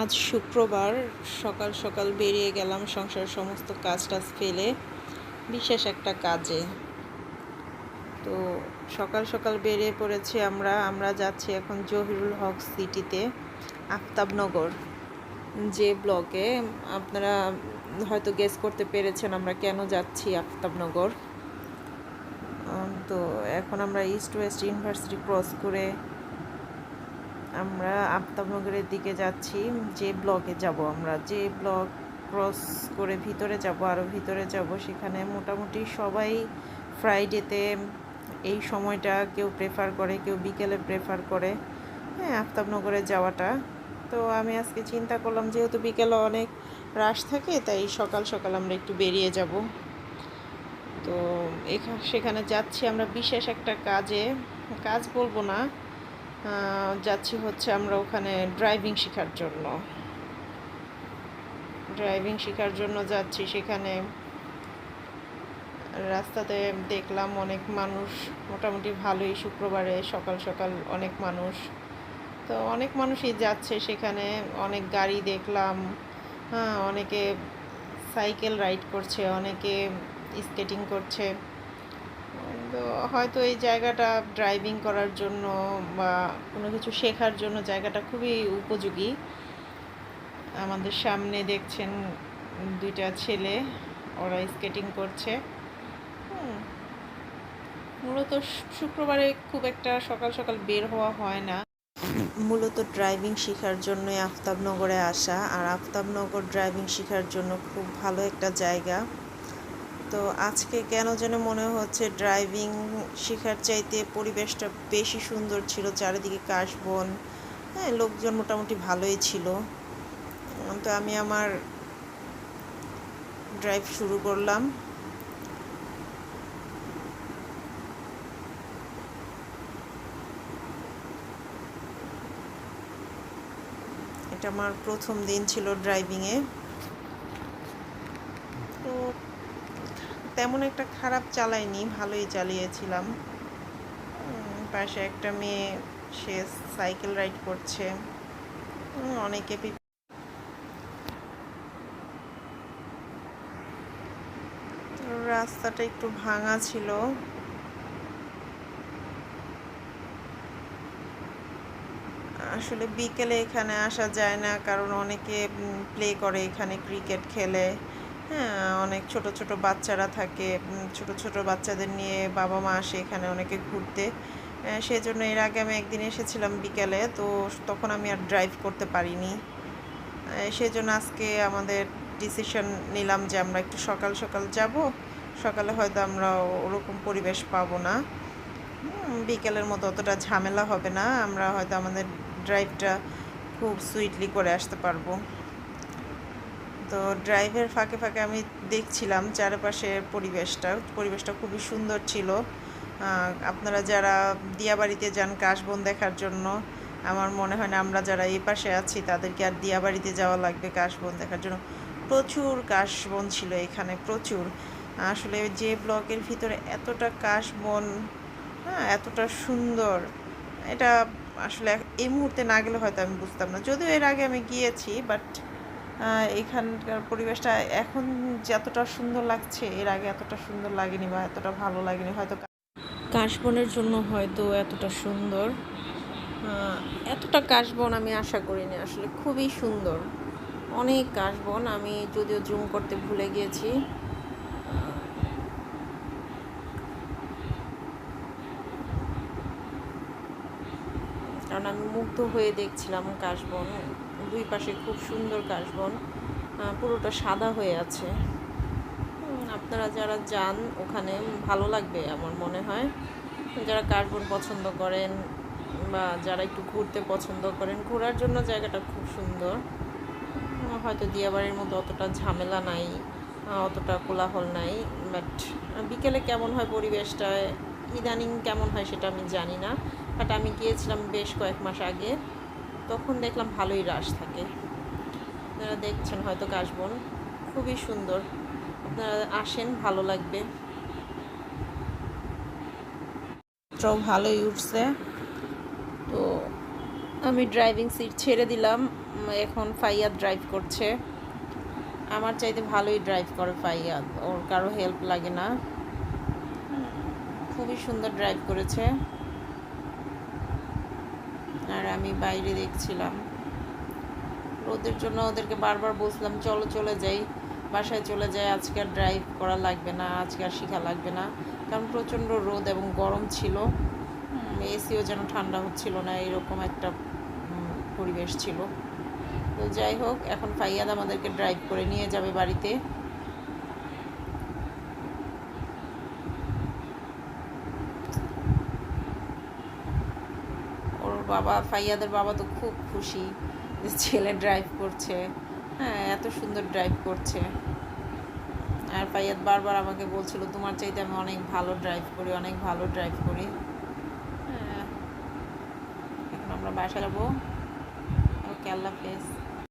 আজ শুক্রবার সকাল সকাল বেরিয়ে গেলাম সংসার সমস্ত কাজ টাজ ফেলে বিশেষ একটা কাজে। তো সকাল সকাল বেরিয়ে পড়েছি আমরা আমরা যাচ্ছি এখন জহিরুল হক সিটিতে, আফতাবনগর। যে ব্লকে আপনারা হয়তো গেস করতে পেরেছেন আমরা কেন যাচ্ছি আফতাবনগর। তো এখন আমরা ইস্ট ওয়েস্ট ইউনিভার্সিটি ক্রস করে আমরা আফতাবনগরের দিকে যাচ্ছি, যে ব্লকে যাব আমরা, যে ব্লক ক্রস করে ভিতরে যাব আরও ভিতরে যাব, সেখানে মোটামুটি সবাই ফ্রাইডেতে এই সময়টা কেউ প্রেফার করে, কেউ বিকেলে প্রেফার করে। হ্যাঁ আফতাবনগরে যাওয়াটা। তো আমি আজকে চিন্তা করলাম, যেহেতু বিকেলে অনেক রাশ থাকে, তাই সকাল সকাল আমরা একটু বেরিয়ে যাব। তো এখানে সেখানে যাচ্ছি আমরা বিশেষ একটা কাজে। কাজ বলব না যাচ্ছি হচ্ছে আমরা ওখানে ড্রাইভিং শেখার জন্য। ড্রাইভিং শেখার জন্য যাচ্ছি সেখানে। রাস্তাতে দেখলাম অনেক মানুষ, মোটামুটি ভালোই শুক্রবারে সকাল সকাল অনেক মানুষ। তো অনেক মানুষই যাচ্ছে সেখানে, অনেক গাড়ি দেখলাম হ্যাঁ অনেকে সাইকেল রাইড করছে, অনেকে স্কেটিং করছে। তো হয়তো এই জায়গাটা ড্রাইভিং করার জন্য বা কোনো কিছু শেখার জন্য জায়গাটা খুবই উপযোগী। আমাদের সামনে দেখছেন দুইটা ছেলে, ওরা স্কেটিং করছে। মূলত শুক্রবারে খুব একটা সকাল সকাল বের হওয়া হয় না। মূলত ড্রাইভিং শেখার জন্যই আফতাবনগরে আসা। আর আফতাবনগর ড্রাইভিং শেখার জন্য খুব ভালো একটা জায়গা। তো আজকে কেন যেন মনে হচ্ছে ড্রাইভিং শেখার চাইতে পরিবেশটা বেশি সুন্দর ছিল, চারিদিকে কাশবন হ্যাঁ লোকজন মোটামুটি ভালোই ছিল। তো আমি আমার ড্রাইভ শুরু করলাম। এটা আমার প্রথম দিন ছিল ড্রাইভিংয়ে তো তেমন একটা খারাপ চালাইনি ভালোই চালিয়েছিলাম। পাশে একটা মেয়ে, সে সাইকেল রাইড করছে। অনেকে রাস্তাটা একটু ভাঙা ছিল। আসলে বিকেলে এখানে আসা যায় না, কারণ অনেকে প্লে করে এখানে ক্রিকেট খেলে। হ্যাঁ অনেক ছোট ছোট বাচ্চারা থাকে। ছোট ছোট বাচ্চাদের নিয়ে বাবা মা আসে এখানে অনেকে ঘুরতে। সেই জন্য এর আগে আমি একদিন এসেছিলাম বিকেলে, তো তখন আমি আর ড্রাইভ করতে পারিনি। সেই জন্য আজকে আমাদের ডিসিশন নিলাম যে আমরা একটু সকাল সকাল যাব। সকালে হয়তো আমরা ওরকম পরিবেশ পাবো না। বিকেলের মতো অতটা ঝামেলা হবে না। আমরা হয়তো আমাদের ড্রাইভটা খুব সুইটলি করে আসতে পারব। তো ড্রাইভের ফাঁকে ফাঁকে আমি দেখছিলাম চারপাশের পরিবেশটা। পরিবেশটা খুবই সুন্দর ছিল। আপনারা যারা দিয়াবাড়িতে যান কাশবন দেখার জন্য, আমার মনে হয় না আমরা যারা এই পাশে আছি, তাদেরকে আর দিয়াবাড়িতে যাওয়া লাগবে কাশবন দেখার জন্য। প্রচুর কাশবন ছিল এখানে, প্রচুর। আসলে যে ব্লকের ভিতরে এতটা কাশবন হ্যাঁ এতটা সুন্দর, এটা আসলে এই মুহূর্তে না গেলে হয়তো আমি বুঝতাম না। যদিও এর আগে আমি গিয়েছি বাট এখানকার পরিবেশটা এখন যতটা সুন্দর লাগছে, এর আগে এতটা সুন্দর লাগেনি বা এতটা ভালো লাগেনি। হয়তো কাশবনের জন্য হয়তো এতটা সুন্দর। এতটা কাশবন আমি আশা করিনি, আসলে খুবই সুন্দর। অনেক কাশবন, আমি যদিও জুম করতে ভুলে গিয়েছি। কারণ আমি মুগ্ধ হয়ে দেখছিলাম কাশবন। দুই পাশে খুব সুন্দর কাশবন পুরোটা সাদা হয়ে আছে। আপনারা যারা যান ওখানে, ভালো লাগবে আমার মনে হয়। যারা কাশবন পছন্দ করেন বা যারা একটু ঘুরতে পছন্দ করেন, ঘোরার জন্য জায়গাটা খুব সুন্দর। হয়তো দিয়াবাড়ির মতো অতটা ঝামেলা নাই অতটা কোলাহল নাই বাট বিকেলে কেমন হয় পরিবেশটা, ইদানিং কেমন হয় সেটা আমি জানি না। বাট আমি গিয়েছিলাম বেশ কয়েক মাস আগে। তখন দেখলাম ভালোই রাশ থাকে। আপনারা দেখছেন হয়তো কাশবন খুবই সুন্দর। আপনারা আসেন, ভালো লাগবে। ভালোই উঠছে। তো আমি ড্রাইভিং সিট ছেড়ে দিলাম। এখন ফাইয়াদ ড্রাইভ করছে। আমার চাইতে ভালোই ড্রাইভ করে ফাইয়াদ। ওর কারও হেল্প লাগে না। খুবই সুন্দর ড্রাইভ করেছে। আর আমি বাইরে দেখছিলাম। রোদের জন্য ওদেরকে বারবার বলছিলাম, চলো চলে যাই, বাসায় চলে যাই, আজকে আর ড্রাইভ করা লাগবে না, আজকে আর শেখা লাগবে না। কারণ প্রচণ্ড রোদ এবং গরম ছিল। এসিও যেন ঠান্ডা হচ্ছিল না, এরকম একটা পরিবেশ ছিল। তো যাই হোক, এখন ফাইয়াদ আমাদেরকে ড্রাইভ করে নিয়ে যাবে বাড়িতে ওর বাবা, ফাইয়াদের বাবা তো খুব খুশি যে ছেলে ড্রাইভ করছে। হ্যাঁ এত সুন্দর ড্রাইভ করছে। আর ফাইয়াদ বারবার আমাকে বলছিল, তোমার চাইতে আমি অনেক ভালো ড্রাইভ করি, অনেক ভালো ড্রাইভ করি। হ্যাঁ। এখন আমরা বাসা যাব। ওকে, আল্লাহ হাফেজ।